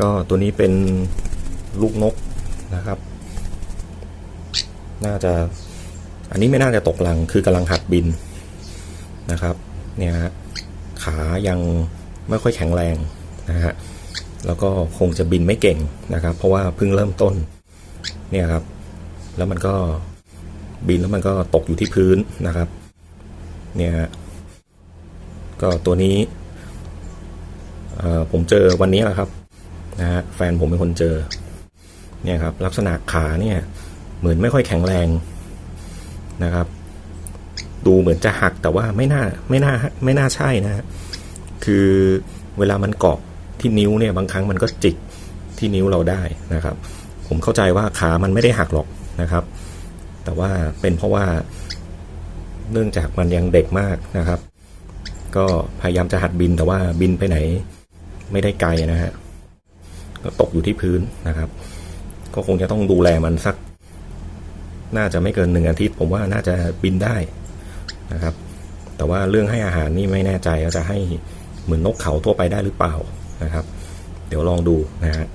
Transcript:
ก็ตัวนี้เป็นลูกนกนะครับ น่าจะ อันนี้ไม่น่าจะตกลัง คือกำลังหัดบินนะครับ เนี่ยฮะขายังไม่ค่อยแข็งแรงนะฮะ แล้วก็คงจะบินไม่เก่งนะครับ เพราะว่าเพิ่งเริ่มต้น เนี่ยครับ แล้วมันก็บินแล้วมันก็ตกอยู่ที่พื้นนะครับ เนี่ยฮะก็ตัวนี้ผมเจอวันนี้แหละครับ นะฮะแฟนผมเป็นคนเจอ เนี่ยครับ ลักษณะขาเนี่ย เหมือนไม่ค่อยแข็งแรงนะครับ ดูเหมือนจะหักแต่ว่าไม่น่าไม่น่าไม่น่าใช่นะฮะคือเวลามันเกาะที่นิ้วเนี่ยบางครั้งมันก็จิกที่นิ้วเราได้นะครับ ผมเข้าใจว่าขามันไม่ได้หักหรอกนะครับ แต่ว่าเป็นเพราะว่า เนื่องจากมันยังเด็กมากนะครับ ก็พยายามจะหัดบินแต่ว่าบินไปไหน ไม่ได้ไกลนะฮะ ตกอยู่ที่พื้นนะครับ ก็คงจะต้องดูแลมันสัก น่าจะไม่เกินหนึ่งอาทิตย์ ผมว่าน่าจะบินได้นะครับ แต่ว่าเรื่องให้อาหารนี่ไม่แน่ใจว่าจะให้เหมือนนกเขาทั่วไปได้หรือเปล่านะครับ เดี๋ยวลองดูนะฮะ